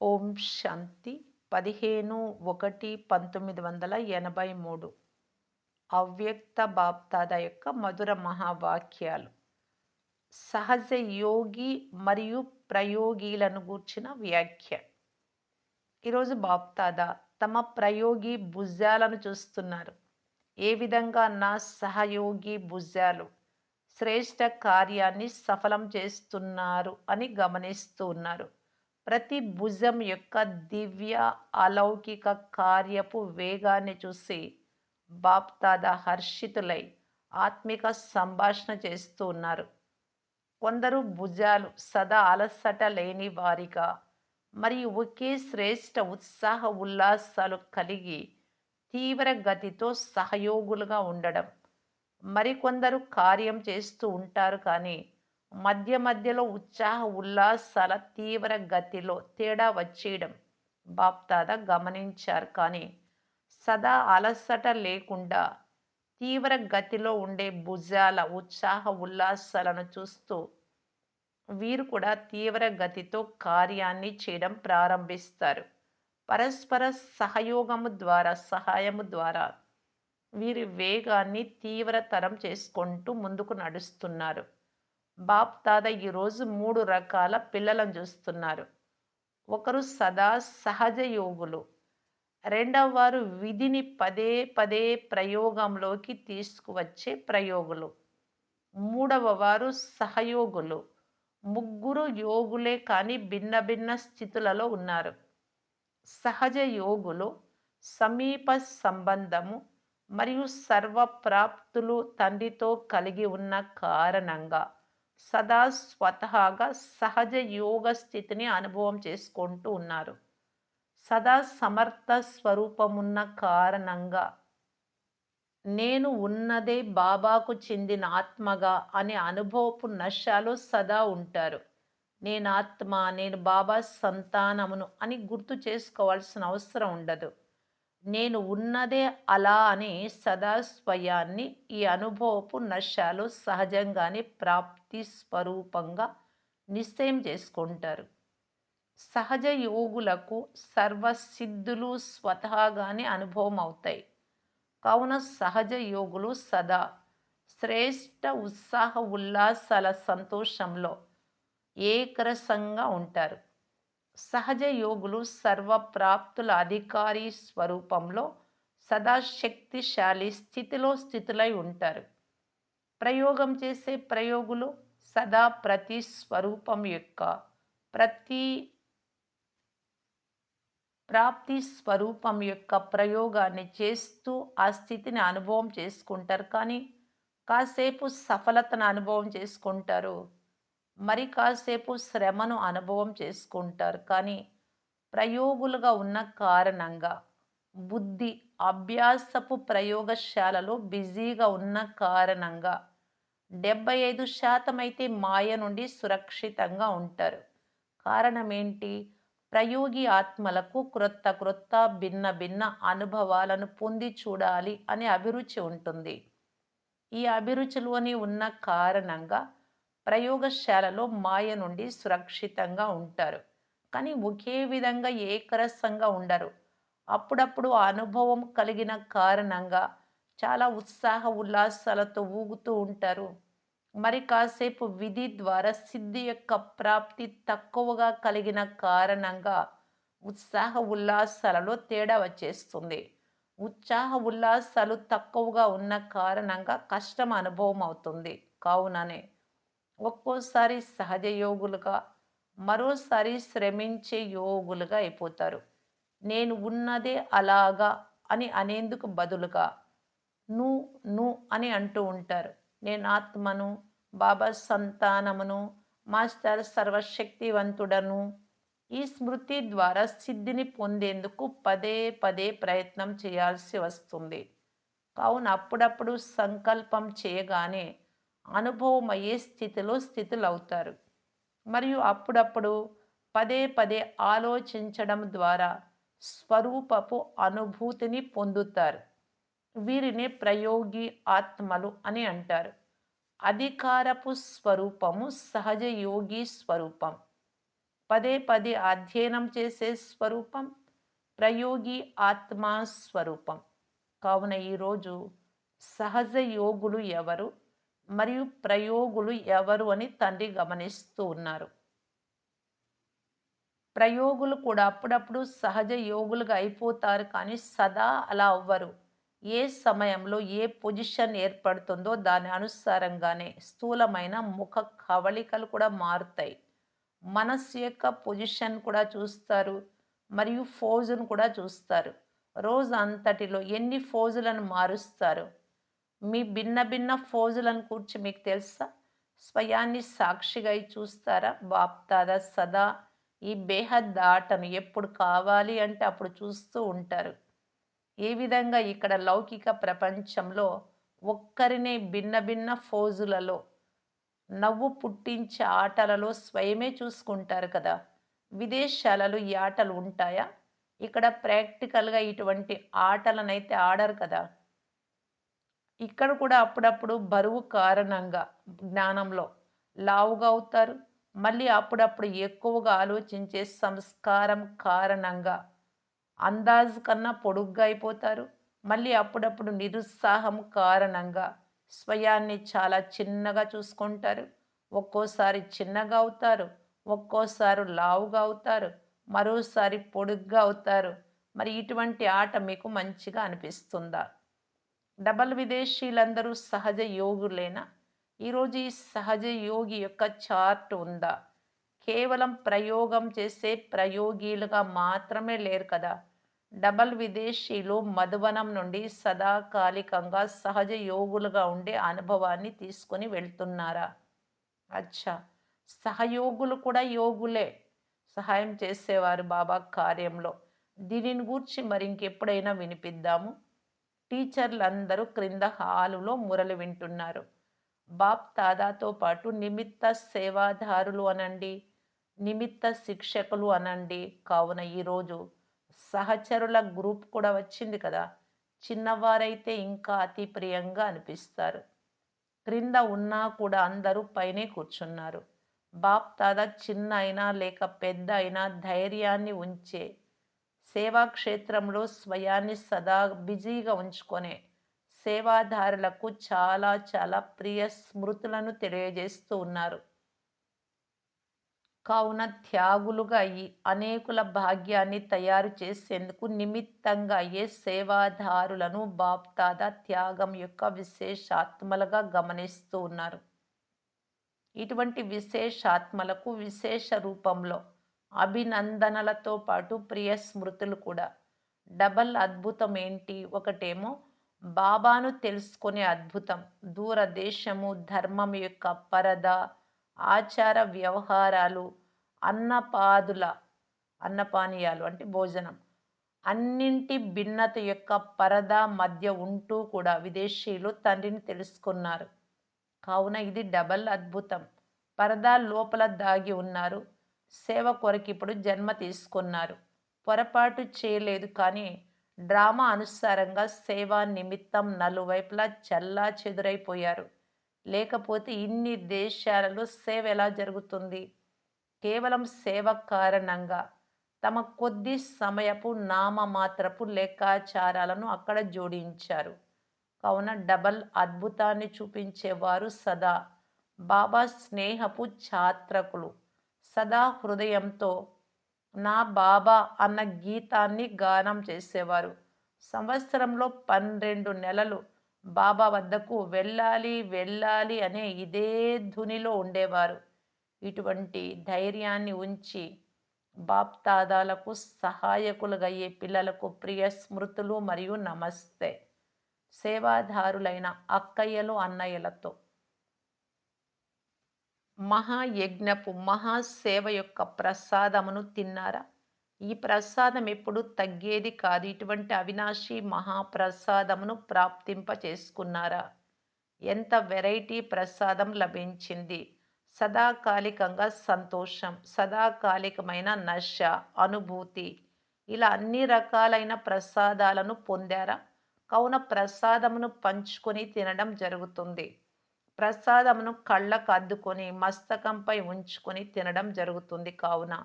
ఓం శాంతి. పదిహేను ఒకటి పంతొమ్మిది వందల ఎనభై మూడు. అవ్యక్త బాప్తాద యొక్క మధుర మహావాక్యాలు. సహజ యోగి మరియు ప్రయోగిలను గూర్చిన వ్యాఖ్య. ఈరోజు బాప్తాద తమ ప్రయోగి భుజాలను చూస్తున్నారు. ఏ విధంగా నా సహయోగి భుజాలు శ్రేష్ట కార్యాన్ని సఫలం చేస్తున్నారు అని గమనిస్తూ ఉన్నారు. ప్రతి భుజం యొక్క దివ్య అలౌకిక కార్యపు వేగాన్ని చూసి బాప్తాద హర్షితులై ఆత్మిక సంభాషణ చేస్తూ ఉన్నారు. కొందరు భుజాలు సదా అలసట లేని వారిగా మరియు ఒకే శ్రేష్ట ఉత్సాహ ఉల్లాసాలు కలిగి తీవ్ర గతితో సహయోగులుగా ఉండడం. మరికొందరు కార్యం చేస్తూ ఉంటారు కానీ మధ్య మధ్యలో ఉత్సాహ ఉల్లాసాల తీవ్ర గతిలో తేడా వచ్చేయడం బాప్తాద గమనించారు. కానీ సదా అలసట లేకుండా తీవ్ర గతిలో ఉండే భుజాల ఉత్సాహ ఉల్లాసాలను చూస్తూ వీరు కూడా తీవ్ర గతితో కార్యాన్ని చేయడం ప్రారంభిస్తారు. పరస్పర సహయోగము ద్వారా సహాయము ద్వారా వీరి వేగాన్ని తీవ్రతరం చేసుకుంటూ ముందుకు నడుస్తున్నారు. బాప్ తాత ఈరోజు మూడు రకాల పిల్లలను చూస్తున్నారు. ఒకరు సదా సహజ యోగులు. రెండవ వారు విధిని పదే పదే ప్రయోగంలోకి తీసుకువచ్చే ప్రయోగులు. మూడవ వారు సహయోగులు. ముగ్గురు యోగులే కానీ భిన్న భిన్న స్థితులలో ఉన్నారు. సహజ యోగులు సమీప సంబంధము మరియు సర్వప్రాప్తులు తండ్రితో కలిగి ఉన్న కారణంగా సదా స్వతహాగా సహజ యోగ స్థితిని అనుభవం చేసుకుంటూ ఉన్నారు. సదా సమర్థ స్వరూపమున్న కారణంగా నేను ఉన్నదే బాబాకు చెందిన ఆత్మగా అనే అనుభవపు నశాలు సదా ఉంటారు. నేను ఆత్మ నేను బాబా సంతానమును అని గుర్తు చేసుకోవాల్సిన అవసరం ఉండదు. నేను ఉన్నదే అలా అని సదా స్వయాన్ని ఈ అనుభవపు నష్టాలు సహజంగానే ప్రాప్తి స్వరూపంగా నిశ్చయం చేసుకుంటారు. సహజ యోగులకు సర్వసిద్ధులు స్వతహాగానే అనుభవం అవుతాయి కావున సహజ యోగులు సదా శ్రేష్ట ఉత్సాహ ఉల్లాసాల సంతోషంలో ఏకరసంగా ఉంటారు. సహజ యోగులు సర్వప్రాప్తుల అధికారి స్వరూపంలో సదా శక్తిశాలి స్థితిలో స్థితులై ఉంటారు. ప్రయోగం చేసే ప్రయోగులు సదా ప్రతి స్వరూపం యొక్క ప్రతి ప్రాప్తి స్వరూపం యొక్క ప్రయోగాన్ని చేస్తూ ఆ స్థితిని అనుభవం చేసుకుంటారు. కానీ కాసేపు సఫలతను అనుభవం చేసుకుంటారు. మరి కాసేపు శ్రమను అనుభవం చేసుకుంటారు. కానీ ప్రయోగులుగా ఉన్న కారణంగా బుద్ధి అభ్యాసపు ప్రయోగశాలలో బిజీగా ఉన్న కారణంగా డెబ్బై ఐదు శాతం అయితే మాయ నుండి సురక్షితంగా ఉంటారు. కారణం ఏంటి ప్రయోగి ఆత్మలకు క్రొత్త క్రొత్త భిన్న భిన్న అనుభవాలను పొంది చూడాలి అనే అభిరుచి ఉంటుంది. ఈ అభిరుచిలోని ఉన్న కారణంగా ప్రయోగశాలలో మాయ నుండి సురక్షితంగా ఉంటారు. కానీ ఒకే విధంగా ఏకరసంగా ఉండరు. అప్పుడప్పుడు అనుభవం కలిగిన కారణంగా చాలా ఉత్సాహ ఉల్లాసాలతో ఊగుతూ ఉంటారు. మరి కాసేపు విధి ద్వారా సిద్ధి యొక్క ప్రాప్తి తక్కువగా కలిగిన కారణంగా ఉత్సాహ ఉల్లాసాలలో తేడా వచ్చేస్తుంది. ఉత్సాహ ఉల్లాసాలు తక్కువగా ఉన్న కారణంగా కష్టం అనుభవం అవుతుంది. కావుననే ఒక్కోసారి సహజ యోగులుగా మరోసారి శ్రమించే యోగులుగా అయిపోతారు. నేను ఉన్నదే అలాగా అని అనేందుకు బదులుగా ను ను అని అంటూ ఉంటారు. నేను ఆత్మను బాబా సంతానమును మాస్టర్ సర్వశక్తివంతుడను ఈ స్మృతి ద్వారా సిద్ధిని పొందేందుకు పదే పదే ప్రయత్నం చేయాల్సి వస్తుంది. కావున అప్పుడప్పుడు సంకల్పం చేయగానే అనుభవమయ్యే స్థితిలో స్థితులవుతారు. మరియు అప్పుడప్పుడు పదే పదే ఆలోచించడం ద్వారా స్వరూపపు అనుభూతిని పొందుతారు. వీరిని ప్రయోగి ఆత్మలు అని అంటారు. అధికారపు స్వరూపము సహజ యోగి స్వరూపం. పదే పదే అధ్యయనం చేసే స్వరూపం ప్రయోగి ఆత్మా స్వరూపం. కావున ఈరోజు సహజ యోగులు ఎవరు? మరియు ప్రయోగులు ఎవరు అని తండ్రి గమనిస్తూ ఉన్నారు. ప్రయోగులు కూడా అప్పుడప్పుడు సహజ యోగులుగా అయిపోతారు కానీ సదా అలా అవ్వరు. ఏ సమయంలో ఏ పొజిషన్ ఏర్పడుతుందో దాని అనుసారంగానే స్థూలమైన ముఖ కవళికలు కూడా మారుతాయి. మనస్సు యొక్క పొజిషన్ కూడా చూస్తారు మరియు ఫోజును కూడా చూస్తారు. రోజు అంతటిలో ఎన్ని ఫోజులను మారుస్తారు? మీ భిన్న భిన్న ఫోజులను కూర్చి మీకు తెలుసా? స్వయాన్ని సాక్షిగా చూస్తారా? బాప్తాద సదా ఈ బేహద్ ఆటను ఎప్పుడు కావాలి అంటే అప్పుడు చూస్తూ ఉంటారు. ఏ విధంగా ఇక్కడ లౌకిక ప్రపంచంలో ఒక్కరినే భిన్న భిన్న ఫోజులలో నవ్వు పుట్టించే ఆటలలో స్వయమే చూసుకుంటారు కదా? విదేశాలలో ఈ ఆటలు ఉంటాయా? ఇక్కడ ప్రాక్టికల్గా ఇటువంటి ఆటలనైతే ఆడరు కదా? ఇక్కడ కూడా అప్పుడప్పుడు బరువు కారణంగా జ్ఞానంలో లావుగా అవుతారు. మళ్ళీ అప్పుడప్పుడు ఎక్కువగా ఆలోచించే సంస్కారం కారణంగా అందాజు కన్నా పొడుగ్గా అయిపోతారు. మళ్ళీ అప్పుడప్పుడు నిరుత్సాహం కారణంగా స్వయాన్ని చాలా చిన్నగా చూసుకుంటారు. ఒక్కోసారి చిన్నగా అవుతారు ఒక్కోసారి లావుగా అవుతారు మరోసారి పొడుగ్గా అవుతారు. మరి ఇటువంటి ఆట మీకు మంచిగా అనిపిస్తుందా? డబల్ విదేశీయులందరూ సహజ యోగులేనా? ఈరోజు ఈ సహజ యోగి యొక్క చార్ట్ ఉందా? కేవలం ప్రయోగం చేసే ప్రయోగిలుగా మాత్రమే లేరు కదా. డబల్ విదేశీలు మధువనం నుండి సదాకాలికంగా సహజ యోగులుగా ఉండే అనుభవాన్ని తీసుకొని వెళ్తున్నారా? అచ్చా! సహయోగులు కూడా యోగులే. సహాయం చేసేవారు బాబా కార్యంలో. దీనిని గూర్చి మరి ఇంకెప్పుడైనా వినిపిద్దాము. టీచర్లందరూ క్రింద హాలులో మురలు వింటున్నారు. బాప్ తాదాతో పాటు నిమిత్త సేవాదారులు అనండి నిమిత్త శిక్షకులు అనండి. కావున ఈరోజు సహచరుల గ్రూప్ కూడా వచ్చింది కదా చిన్నవారైతే ఇంకా అతి ప్రియంగా అనిపిస్తారు. క్రింద ఉన్నా కూడా అందరూ పైనే కూర్చున్నారు. బాప్ తాదా చిన్న అయినా లేక పెద్ద అయినా ధైర్యాన్ని ఉంచే సేవా క్షేత్రంలో స్వయాన్ని సదా బిజీగా ఉంచుకొనే సేవాదారులకు చాలా చాలా ప్రియ స్మృతులను తెలియజేస్తూ ఉన్నారు. కావున త్యాగులుగా అయ్యి అనేకుల భాగ్యాన్ని తయారు చేసేందుకు నిమిత్తంగా అయ్యే సేవాదారులను బాప్తాద త్యాగం యొక్క విశేషాత్మలుగా గమనిస్తూ ఉన్నారు. ఇటువంటి విశేషాత్మలకు విశేష రూపంలో అభినందనలతో పాటు ప్రియ స్మృతులు కూడా. డబల్ అద్భుతం ఏంటి? ఒకటేమో బాబాను తెలుసుకునే అద్భుతం. దూరదేశము ధర్మం యొక్క పరద ఆచార వ్యవహారాలు అన్నపాదుల అన్నపానీయాలు అంటే భోజనం. అన్నింటి భిన్నత యొక్క పరద మధ్య ఉంటూ కూడా విదేశీయులు తండ్రిని తెలుసుకున్నారు. కావున ఇది డబల్ అద్భుతం. పరదా లోపల దాగి ఉన్నారు. సేవ కొరకు ఇప్పుడు జన్మ తీసుకున్నారు. పొరపాటు చేయలేదు కానీ డ్రామా అనుసారంగా సేవా నిమిత్తం నలువైపులా చల్లా చెదురైపోయారు. లేకపోతే ఇన్ని దేశాలలో సేవ ఎలా జరుగుతుంది? కేవలం సేవ కారణంగా తమ కొద్ది సమయపు నామమాత్రపు లెక్కాచారాలను అక్కడ జోడించారు. కావున డబల్ అద్భుతాన్ని చూపించేవారు సదా. బాబా స్నేహపు ఛాత్రకులు సదా హృదయంతో నా బాబా అన్న గీతాన్ని గానం చేసేవారు. సంవత్సరంలో పన్నెండు నెలలు బాబా వద్దకు వెళ్ళాలి వెళ్ళాలి అనే ఇదే ధునిలో ఉండేవారు. ఇటువంటి ధైర్యాన్ని ఉంచి బాప్తాదాలకు సహాయకులుగా అయ్యే పిల్లలకు ప్రియ స్మృతులు మరియు నమస్తే. సేవాదారులైన అక్కయ్యలు అన్నయ్యలతో మహాయజ్ఞపు మహాసేవ యొక్క ప్రసాదమును తిన్నారా? ఈ ప్రసాదం ఎప్పుడు తగ్గేది కాదు. ఇటువంటి అవినాశి మహాప్రసాదమును ప్రాప్తింప చేసుకున్నారా ఎంత వెరైటీ ప్రసాదం లభించింది. సదాకాలికంగా సంతోషం సదాకాలికమైన నశ అనుభూతి ఇలా అన్ని రకాలైన ప్రసాదాలను పొందారా? కావున ప్రసాదమును పంచుకొని తినడం జరుగుతుంది. ప్రసాదమును కళ్ళకు అద్దుకొని మస్తకంపై ఉంచుకొని తినడం జరుగుతుంది కావున.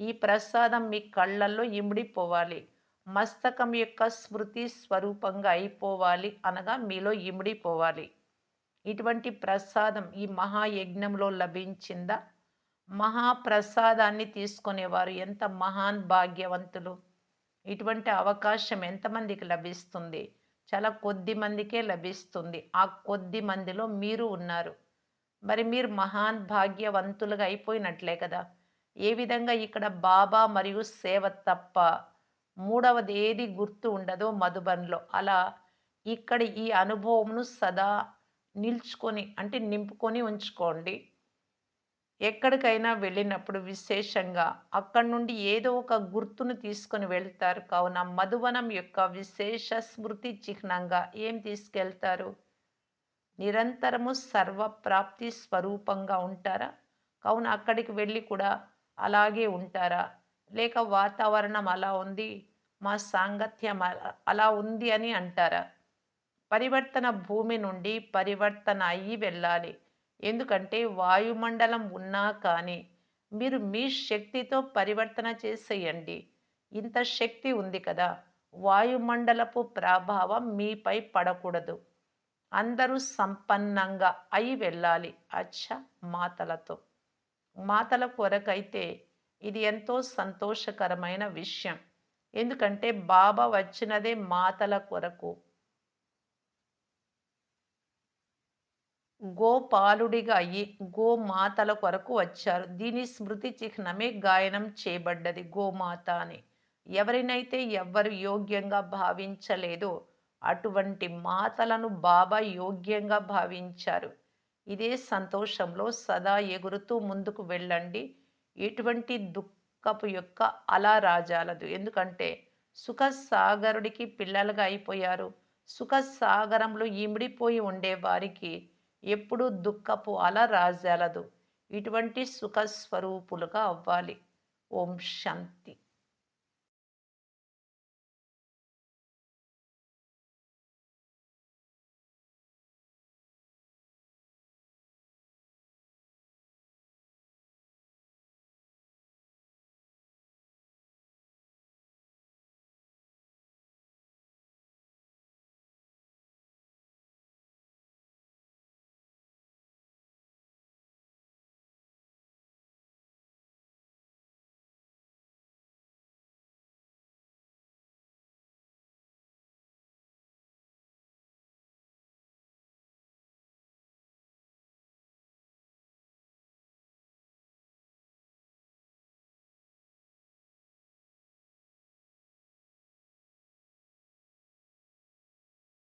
ఈ ప్రసాదం మీ కళ్ళల్లో ఇమిడిపోవాలి. మస్తకం యొక్క స్మృతి స్వరూపంగా అయిపోవాలి అనగా మీలో ఇమిడిపోవాలి. ఇటువంటి ప్రసాదం ఈ మహాయజ్ఞంలో లభించిందా? మహాప్రసాదాన్ని తీసుకునేవారు ఎంత మహాన్ భాగ్యవంతులు. ఇటువంటి అవకాశం ఎంతమందికి లభిస్తుంది? చాలా కొద్ది మందికే లభిస్తుంది. ఆ కొద్ది మందిలో మీరు ఉన్నారు. మరి మీరు మహాన్ భాగ్యవంతులుగా అయిపోయినట్లే కదా. ఏ విధంగా ఇక్కడ బాబా మరియు సేవ తప్ప మూడవది ఏది గుర్తు ఉండదో మధుబన్లో. అలా ఇక్కడ ఈ అనుభవంను సదా నిల్చుకొని అంటే నింపుకొని ఉంచుకోండి. ఎక్కడికైనా వెళ్ళినప్పుడు విశేషంగా అక్కడి నుండి ఏదో ఒక గుర్తును తీసుకొని వెళ్తారు. కావున మధువనం యొక్క విశేష స్మృతి చిహ్నంగా ఏం తీసుకెళ్తారు? నిరంతరము సర్వప్రాప్తి స్వరూపంగా ఉంటారా? కావున అక్కడికి వెళ్ళి కూడా అలాగే ఉంటారా? లేక వాతావరణం అలా ఉంది మా సాంగత్యం అలా ఉంది అని అంటారా? పరివర్తన భూమి నుండి పరివర్తన అయ్యి వెళ్ళాలి. ఎందుకంటే వాయుమండలం ఉన్నా కానీ మీరు మీ శక్తితో పరివర్తన చేసేయండి. ఇంత శక్తి ఉంది కదా వాయుమండలపు ప్రభావం మీపై పడకూడదు. అందరూ సంపన్నంగా అయి వెళ్ళాలి. అచ్చ మాతలతో. మాతల కొరకైతే ఇది ఎంతో సంతోషకరమైన విషయం. ఎందుకంటే బాబా వచ్చినదే మాతల కొరకు. గోపాలుడిగా అయ్యి గోమాతల కొరకు వచ్చారు. దీని స్మృతి చిహ్నమే గాయనం చేయబడ్డది గోమాత అని. ఎవరినైతే ఎవ్వరు యోగ్యంగా భావించలేదో అటువంటి మాతలను బాబా యోగ్యంగా భావించారు. ఇదే సంతోషంలో సదా ఎగురుతూ ముందుకు వెళ్ళండి. ఎటువంటి దుఃఖపు యొక్క అలా రాజాలదు. ఎందుకంటే సుఖసాగరుడికి పిల్లలుగా అయిపోయారు. సుఖసాగరంలో ఇమిడిపోయి ఉండే వారికి ఎప్పుడూ దుఃఖపు అల రాజాలదు. ఇటువంటి సుఖ స్వరూపులుగా అవ్వాలి. ఓం శాంతి.